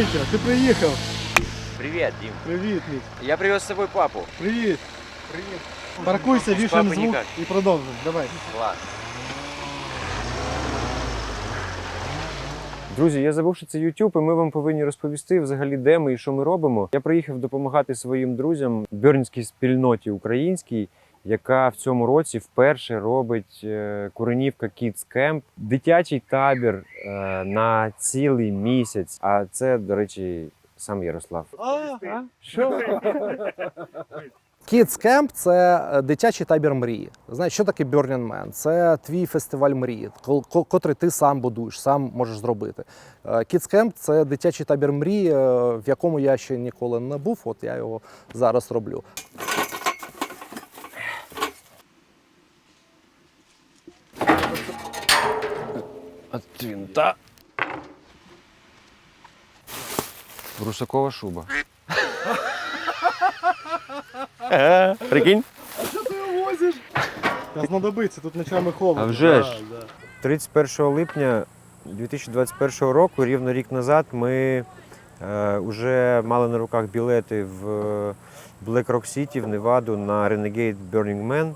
Митя, ти приїхав. Привет, Дим. Привіт, Міть. Я привез с собой папу. Привіт. Привет. Паркуйся, вішаємо звук ніяк. і продовжуємо. Давай. Класс. Друзі, я забув, що це YouTube, і ми вам повинні розповісти взагалі, де ми і що ми робимо. Я приїхав допомагати своїм друзям бьорнській спільноті українській, яка в цьому році вперше робить е, Куренівка Kids Camp, дитячий табір е, на цілий місяць. А це, до речі, сам Ярослав. А, Що? Kids Camp – це е, дитячий табір мрії. Знаєш, що таке Burning Man? Це твій фестиваль мрії, котрий ти сам будуєш, сам можеш зробити. Kids Camp – це дитячий табір мрії, в якому я ще ніколи не був. От я його зараз роблю. От винта. Русакова шуба. Е, Прикинь? що ти возиш? Та знадобиться, тут ночами холодно. А вже ж. Да, да. 31 липня 2021 року, рівно рік назад, ми е, вже мали на руках білети в Black Rock City в Неваду на Renegade Burning Man.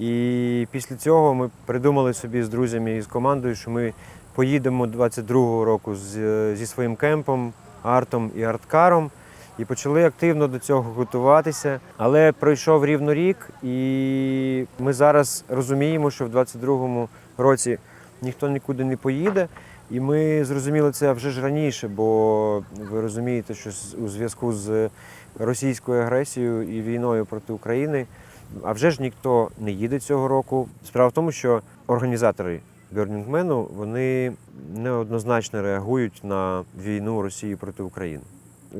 І після цього ми придумали собі з друзями і з командою, що ми поїдемо 22-го року з, зі своїм кемпом, артом і арткаром. І почали активно до цього готуватися. Але пройшов рівно рік, і ми зараз розуміємо, що в 22-му році ніхто нікуди не поїде. І ми зрозуміли це вже ж раніше, бо ви розумієте, що у зв'язку з російською агресією і війною проти України, а вже ж ніхто не їде цього року. Справа в тому, що організатори Man, вони неоднозначно реагують на війну Росії проти України.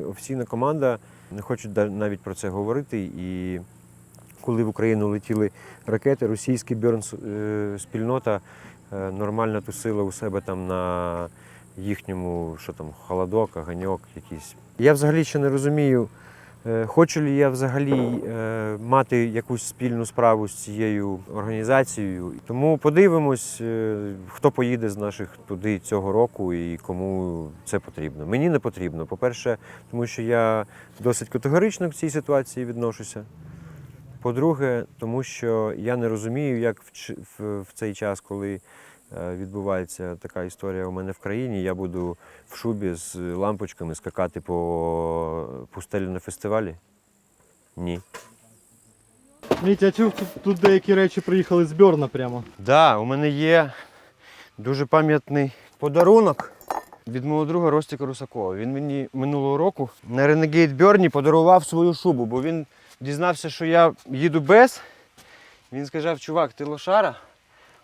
Офіційна команда не хочуть навіть про це говорити. І коли в Україну летіли ракети, російська бьорн е, е, нормально тусила у себе там на їхньому, що там, холодок, оганьок якийсь. Я взагалі ще не розумію, хочу ли я взагалі е, мати якусь спільну справу з цією організацією. Тому подивимось, е, хто поїде з наших туди цього року і кому це потрібно. Мені не потрібно. По-перше, тому що я досить категорично в цій ситуації відношуся. По-друге, тому що я не розумію, як в, цей час, коли е, відбувається така історія у мене в країні, я буду в шубі з лампочками скакати по пустелі на фестивалі. Ні. Мітя, чув, тут, деякі речі приїхали з Бьорна прямо. Да, у мене є дуже пам'ятний подарунок від мого друга Ростіка Русакова. Він мені минулого року на Renegade Бьорні подарував свою шубу, бо він дізнався, що я їду без. Він сказав, чувак, ти лошара,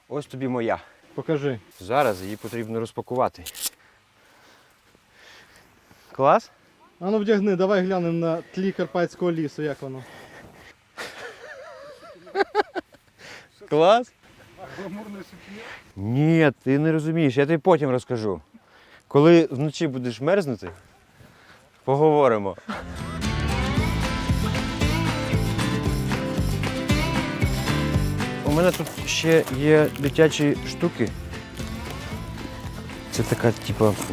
ось тобі моя. Покажи. Зараз її потрібно розпакувати. Клас? А ну вдягни, давай глянемо на тлі Карпатського лісу, як воно. Клас? Ні, ти не розумієш, я тобі потім розкажу. Коли вночі будеш мерзнути, поговоримо. Мене тут ще є дитячі штуки. Це така,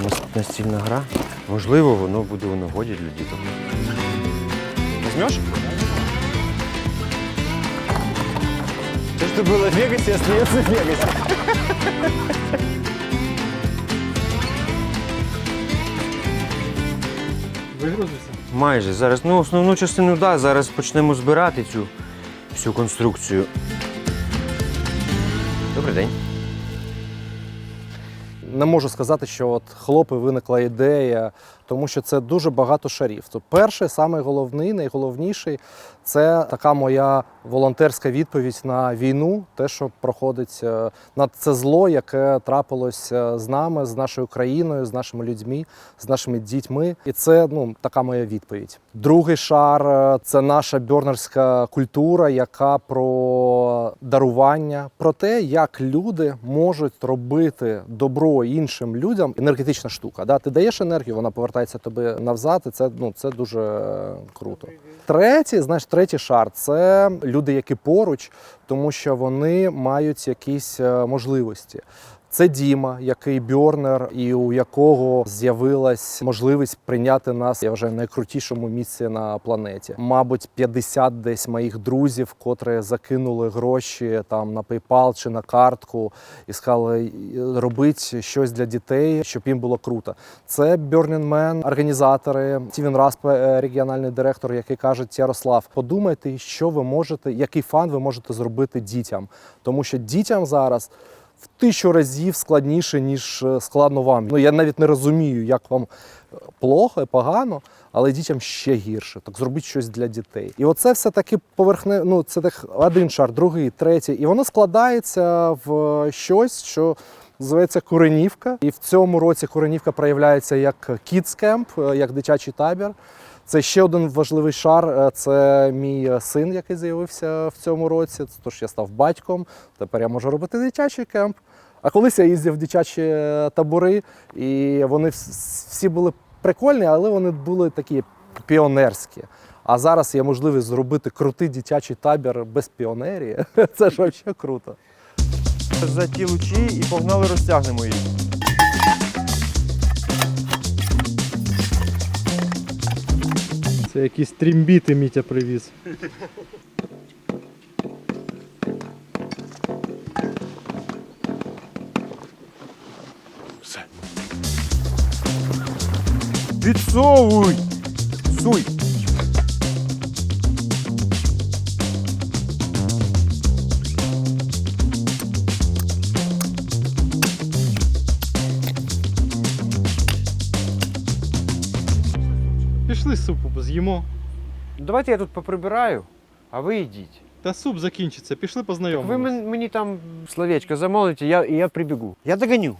нас- настільна гра. Можливо, воно буде у нагоді для діток. Візьмеш? То, что было в Вегасе, остается в Вегасе. Вигрузився. Майже. Зараз, ну, основну частину, да, зараз почнемо збирати цю всю конструкцію. Добрий день. Не можу сказати, що от хлопи виникла ідея, тому що це дуже багато шарів. То перший, самий головний, найголовніший це така моя волонтерська відповідь на війну, те, що проходить е, на це зло, яке трапилось е, з нами, з нашою країною, з нашими людьми, з нашими дітьми. І це ну така моя відповідь. Другий шар е, це наша бьорнерська культура, яка про дарування, про те, як люди можуть робити добро іншим людям. Енергетична штука. Да? Ти даєш енергію, вона повертається тобі навзад, і це ну це дуже круто. Третій, знаєш, третій шар це люди, які поруч, тому що вони мають якісь е, можливості. Це Діма, який бьорнер, і у якого з'явилась можливість прийняти нас. Я вже найкрутішому місці на планеті. Мабуть, 50 десь моїх друзів, котрі закинули гроші там на PayPal чи на картку і сказали робити щось для дітей, щоб їм було круто. Це Burning Man, організатори, Стівен Расп, е, регіональний директор, який каже: Ярослав, подумайте, що ви можете, який фан ви можете зробити дітям, тому що дітям зараз. В тисячу разів складніше, ніж е, складно вам. Ну я навіть не розумію, як вам е, плохо і погано, але дітям ще гірше. Так зробіть щось для дітей. І оце все таки поверхне. Ну це так один шар, другий, третій. І воно складається в щось, що Називається Куренівка, і в цьому році Куренівка проявляється як е, як дитячий табір. Це ще один важливий шар. е, Це мій е, син, який з'явився в цьому році. Тож я став батьком. Тепер я можу робити дитячий кемп. А колись я їздив в дитячі е, табори, і вони всі були прикольні, але вони були такі піонерські. А зараз є можливість зробити крутий дитячий табір без піонерії. Це ж взагалі круто. За ті лучі і погнали розтягнемо їх. Це якісь трімбіти Мітя привіз. Підсовуй! Суй! З'їмо. Давайте я тут поприбираю, а ви йдіть. Та суп закінчиться, пішли Ви познайомимось. мен- мені там словечко замолите, я, і я прибігу. Я догоню.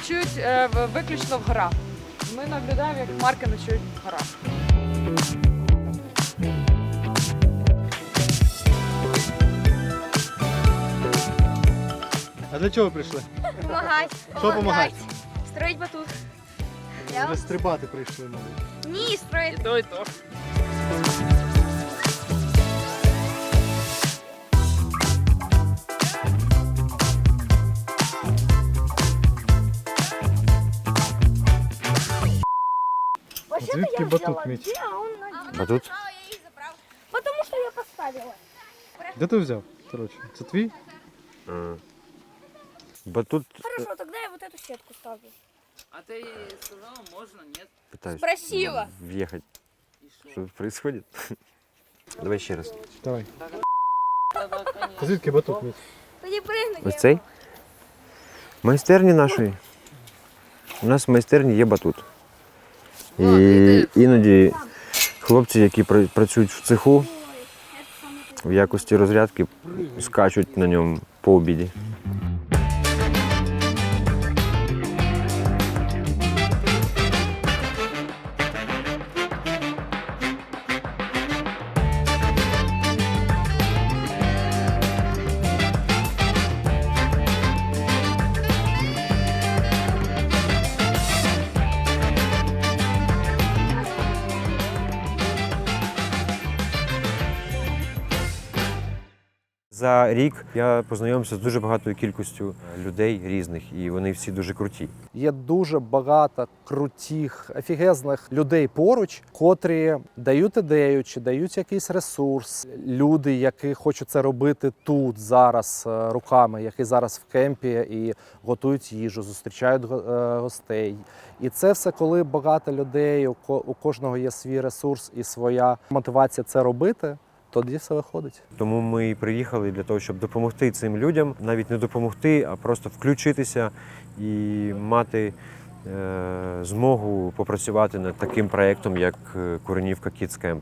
Ночують е, в- виключно в горах. Ми наблюдаємо, як марки ночують в горах. А для чого ви прийшли? Помагать. Що помагать? Строить батут. Я... Ви стрибати прийшли, мабуть. Ні, строить. то, і то. Звідки я батут, взяла Міть? две, а он один. А тут? Потому что я поставила. Де ти взяв? Коротше, це твій? Бо тут Хорошо, тогда я вот эту сетку ставлю. А ты сказала, можно, нет? пытаюсь Спросила. въехать. Что тут происходит? Давай ще раз. Давай. Та звідки батут Міть? Тоді пригни. Ось цей? В майстерні нашої. У нас в майстерні є батут. І іноді хлопці, які пра- працюють в цеху, в якості розрядки скачуть на ньому по обіді. За рік я познайомився з дуже багатою кількістю людей різних, і вони всі дуже круті. Є дуже багато крутих, офігезних людей поруч, котрі дають ідею чи дають якийсь ресурс. Люди, які хочуть це робити тут зараз е, руками, які зараз в кемпі і готують їжу, зустрічають е, гостей. І це все, коли багато людей, у кожного є свій ресурс і своя мотивація це робити. Тоді все виходить. Тому ми і приїхали для того, щоб допомогти цим людям, навіть не допомогти, а просто включитися і мати е, змогу попрацювати над таким проєктом, як е, Куренівка Kids Camp.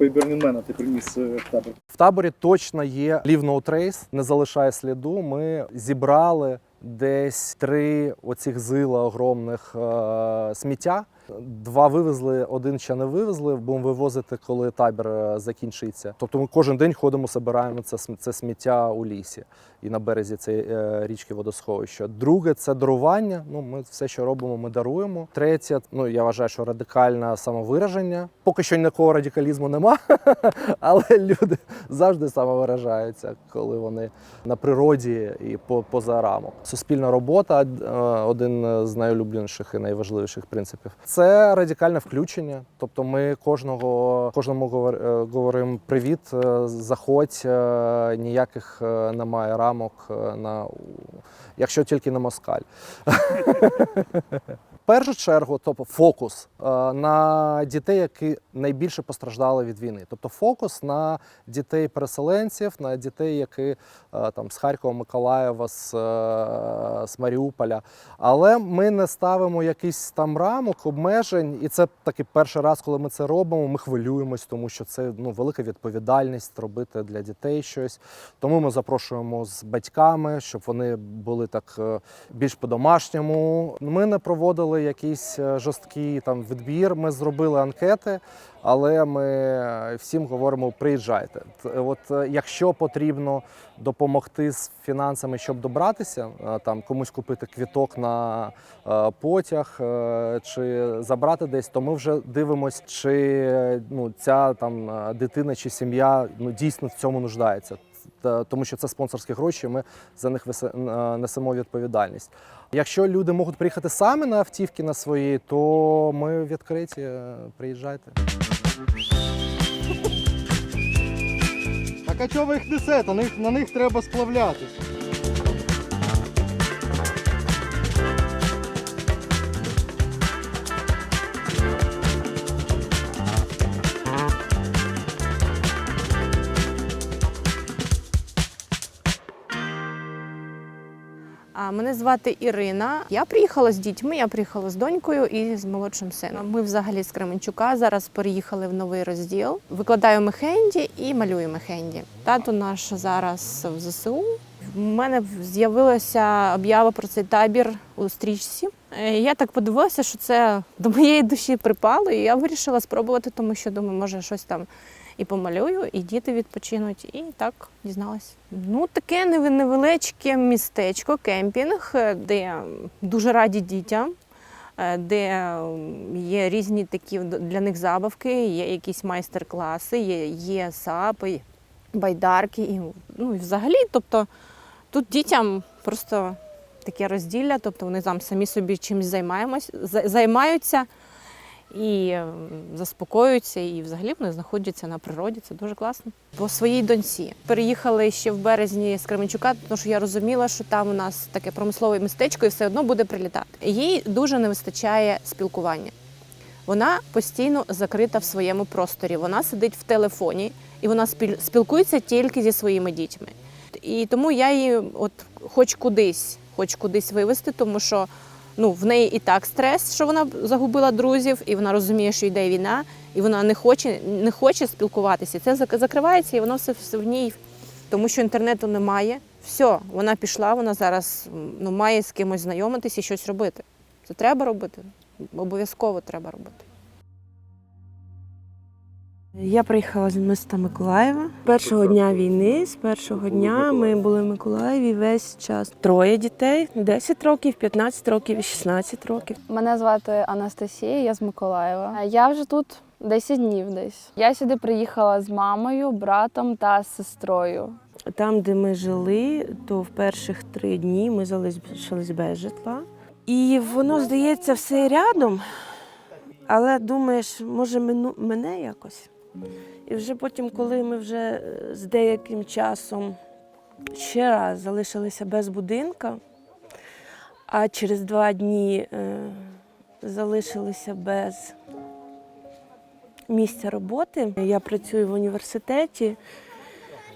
Які Бернінмена ти приніс в табор? В таборі точно є Leave No Trace, не залишає сліду. Ми зібрали десь три оцих зила огромних е, сміття. Два вивезли, один ще не вивезли. Будемо вивозити, коли табір е, закінчиться. Тобто ми кожен день ходимо, збираємо це, це сміття у лісі і на березі цієї е, річки водосховища. Друге це дарування. Ну, ми все, що робимо, ми даруємо. Третє, ну я вважаю, що радикальне самовираження. Поки що ніякого радикалізму нема, але люди завжди самовиражаються, коли вони на природі і поза рамок. Суспільна робота е, один з найулюбленіших і найважливіших принципів. Це радикальне включення. Тобто, ми кожного кожному е, говоримо привіт, е, заходь, е, ніяких немає рамок на якщо тільки на москаль. Першу чергу, тобто фокус е, на дітей, які найбільше постраждали від війни. Тобто фокус на дітей-переселенців, на дітей, які е, там з Харкова, Миколаєва, з, е, з Маріуполя. Але ми не ставимо якийсь там рамок, обмежень, і це такий перший раз, коли ми це робимо. Ми хвилюємось, тому що це ну велика відповідальність робити для дітей щось. Тому ми запрошуємо з батьками, щоб вони були так більш по-домашньому. Ми не проводили якийсь е, жорсткий там відбір. Ми зробили анкети, але ми всім говоримо: приїжджайте. От е, якщо потрібно допомогти з фінансами, щоб добратися, е, там комусь купити квіток на е, потяг е, чи забрати десь, то ми вже дивимося, чи е, ну ця там е, дитина чи сім'я ну дійсно в цьому нуждається. Та- Тому що це спонсорські гроші, ми за них е, несемо відповідальність. Якщо люди можуть приїхати самі на автівки на свої, то ми відкриті. е, Приїжджайте. Так а чого ви їх несете? На них, на них треба сплавлятись. Мене звати Ірина. Я приїхала з дітьми, я приїхала з донькою і з молодшим сином. Ми взагалі з Кременчука зараз переїхали в новий розділ. Викладаю мехенді і малюю мехенді. Тато наш зараз в ЗСУ. У мене з'явилася об'ява про цей табір у стрічці. Е, Я так подивилася, що це до моєї душі припало, і я вирішила спробувати, тому що думаю, може щось там і помалюю, і діти відпочинуть. І так дізналась. Ну, таке невеличке містечко, кемпінг, е, де дуже раді дітям, е, де є різні такі для них забавки, є якісь майстер-класи, є, є сапи, байдарки. І, ну, і взагалі, тобто тут дітям просто таке розділля, тобто вони там самі собі чимось займаємось, займаються і е, заспокоюються, і взагалі вони знаходяться на природі. Це дуже класно. По своїй доньці переїхали ще в березні з Кременчука, тому що я розуміла, що там у нас таке промислове містечко і все одно буде прилітати. Їй дуже не вистачає спілкування. Вона постійно закрита в своєму просторі. Вона сидить в телефоні і вона спілкується тільки зі своїми дітьми. І тому я її от хоч кудись, хоч кудись вивести, тому що ну, в неї і так стрес, що вона загубила друзів, і вона розуміє, що йде війна, і вона не хоче, не хоче спілкуватися. Це зак- закривається, і воно все, все в ній, тому що інтернету немає. Все, вона пішла, вона зараз ну, має з кимось знайомитись і щось робити. Це треба робити. Обов'язково треба робити. Я приїхала з міста Миколаєва. Першого дня війни, з першого дня ми були в Миколаєві весь час. Троє дітей 10 років, 15 років і 16 років. Мене звати Анастасія, я з Миколаєва. Я вже тут 10 днів десь. Я сюди приїхала з мамою, братом та сестрою. Там, де ми жили, то в перших три дні ми залишились без житла. І воно здається все рядом, але думаєш, може мене якось. І вже потім, коли ми вже е, з деяким часом ще раз залишилися без будинка, а через два дні е, залишилися без місця роботи. Я працюю в університеті.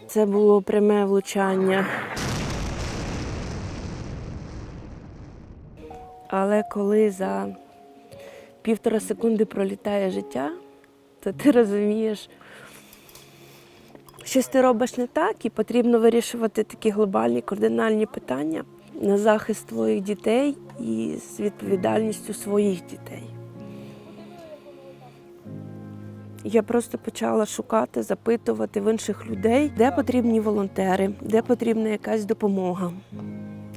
Це було пряме влучання. Але коли за півтора секунди пролітає життя, то ти розумієш, щось ти робиш не так, і потрібно вирішувати такі глобальні кардинальні питання на захист твоїх дітей і з відповідальністю своїх дітей. Я просто почала шукати, запитувати в інших людей, де потрібні волонтери, де потрібна якась допомога.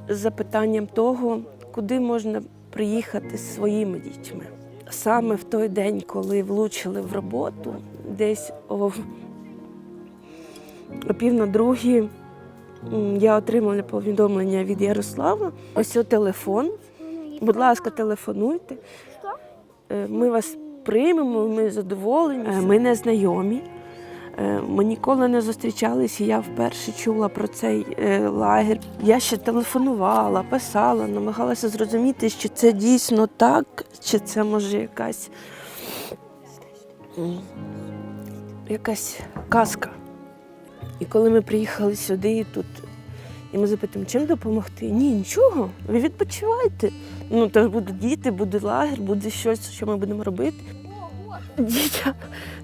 З запитанням того, куди можна приїхати з своїми дітьми. Саме в той день, коли влучили в роботу, десь о, о пів на другій, я отримала повідомлення від Ярослава. Ось о телефон. Будь ласка, телефонуйте. Е, Ми вас приймемо, ми задоволені. Е, Ми не знайомі. Е, Ми ніколи не зустрічалися. Я вперше чула про цей е, лагерь. Я ще телефонувала, писала, намагалася зрозуміти, чи це дійсно так, чи це може якась, якась казка. І коли ми приїхали сюди, тут, і ми запитуємо, чим допомогти? Ні, нічого, ви відпочивайте. Ну, то будуть діти, буде лагерь, буде щось, що ми будемо робити. Дітя,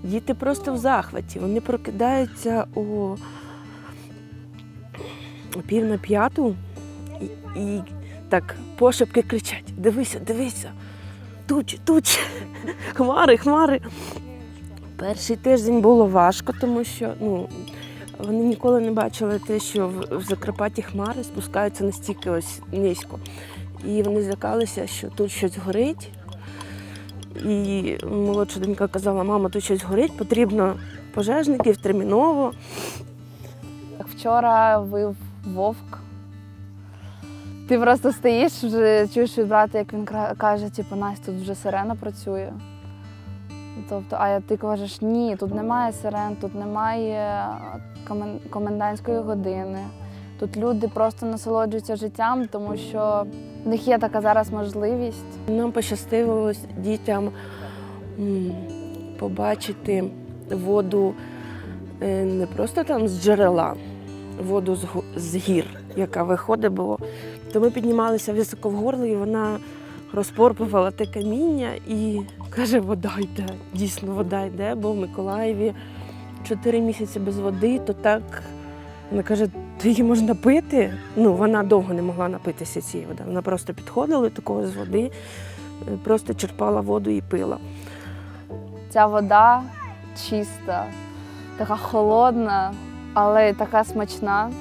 діти просто в захваті. Вони прокидаються о пів на п'яту і, і так пошепки кричать: дивися, дивися, тучі, тучі, хмари, хмари. Перший тиждень було важко, тому що ну, вони ніколи не бачили те, що в, в Закарпатті хмари спускаються настільки ось низько. І вони злякалися, що тут щось горить. І молодша донька казала, мама, тут щось горить, потрібно пожежників терміново. Вчора вив вовк. Ти просто стоїш, вже чуєш від брата, як він каже, типу, Настя, тут вже сирена працює. Тобто, а ти кажеш, ні, тут немає сирен, тут немає комендантської години. Тут люди просто насолоджуються життям, тому що в них є така зараз можливість. Нам пощастило дітям побачити воду е, не просто там з джерела, воду з, гір, яка виходить, бо то ми піднімалися високо в горло, і вона розпорпувала те каміння і каже, вода йде. Дійсно, вода йде, бо в Миколаєві чотири місяці без води, то так вона каже, то її можна пити. Ну, вона довго не могла напитися цієї води. Вона просто підходила такого з води, е, просто черпала воду і пила. Ця вода чиста, така холодна, але така смачна.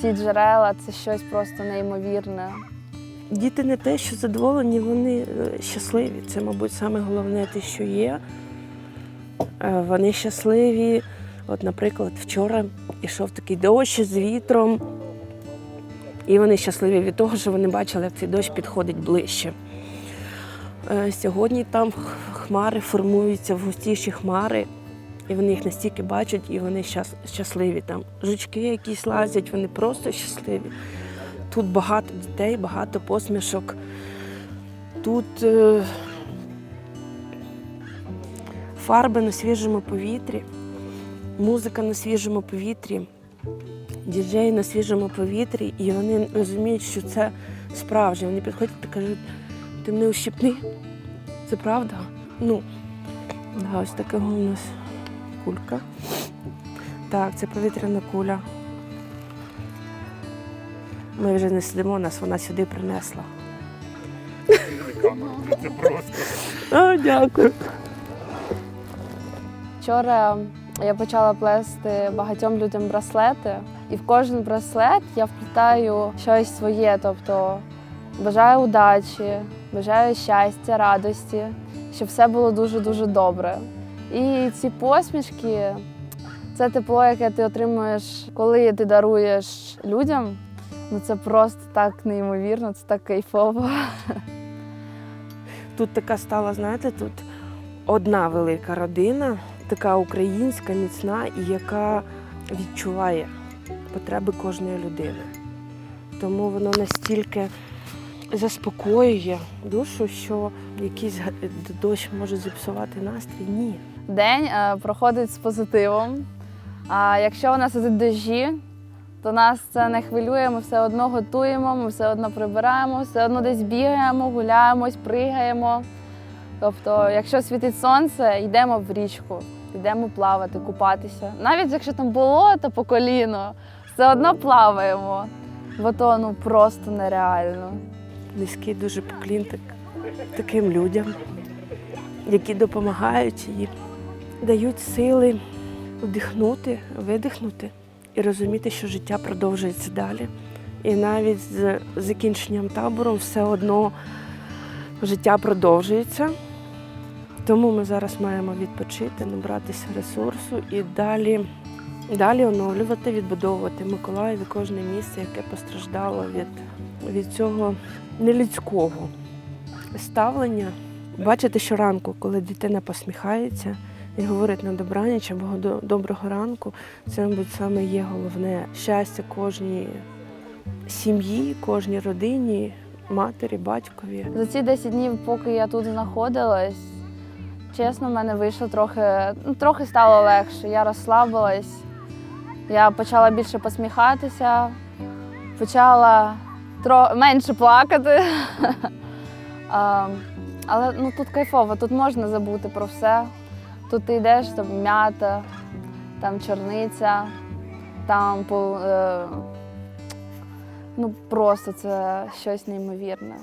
Ці джерела це щось просто неймовірне. Діти не те, що задоволені, вони е, щасливі. Це, мабуть, саме головне те, що є. Е, Вони щасливі. От, наприклад, вчора йшов такий дощ з вітром, і вони щасливі від того, що вони бачили, як цей дощ підходить ближче. Е, Сьогодні там хмари формуються в густіші хмари, і вони їх настільки бачать, і вони щасливі. Там жучки якісь лазять, вони просто щасливі. Тут багато дітей, багато посмішок. Тут е, фарби на свіжому повітрі, музика на свіжому повітрі, діджеї на свіжому повітрі, і вони розуміють, що це справжнє. Вони підходять і кажуть, ти мене ущипни. Це правда? Ну, да, ось така у нас кулька. Так, це повітряна куля. Ми вже не сидимо, нас вона сюди принесла. О, дякую. Вчора я почала плести багатьом людям браслети, і в кожен браслет я вплітаю щось своє. Тобто бажаю удачі, бажаю щастя, радості, щоб все було дуже-дуже добре. І ці посмішки це тепло, яке ти отримуєш, коли ти даруєш людям. Ну це просто так неймовірно, це так кайфово. Тут така стала, знаєте, тут одна велика родина, така українська, міцна і яка відчуває потреби кожної людини. Тому воно настільки заспокоює душу, що якийсь дощ може зіпсувати настрій. Ні. День е, проходить з позитивом. А якщо у нас ідуть дощі, то нас це не хвилює, ми все одно готуємо, ми все одно прибираємо, все одно десь бігаємо, гуляємось, пригаємо. Тобто, якщо світить сонце, йдемо в річку, йдемо плавати, купатися. Навіть якщо там болото по коліно, все одно плаваємо, бо то ну просто нереально. Низький дуже поклін так, таким людям, які допомагають і дають сили вдихнути, видихнути і розуміти, що життя продовжується далі. І навіть з закінченням табору все одно життя продовжується. Тому ми зараз маємо відпочити, набратися ресурсу і далі, далі оновлювати, відбудовувати Миколаїв і кожне місце, яке постраждало від, від цього нелюдського ставлення. Бачити щоранку, коли дитина посміхається і говорить на добраніч або «До- доброго ранку, це, мабуть, саме є головне щастя кожній сім'ї, кожній родині, матері, батькові. За ці 10 днів, поки я тут знаходилась, чесно, в мене вийшло трохи, ну, трохи стало легше. Я розслабилась, я почала більше посміхатися, почала тро... менше плакати. А, Але ну, тут кайфово, тут можна забути про все. Тут ти йдеш, там м'ята, там чорниця, там е... ну, просто це щось неймовірне.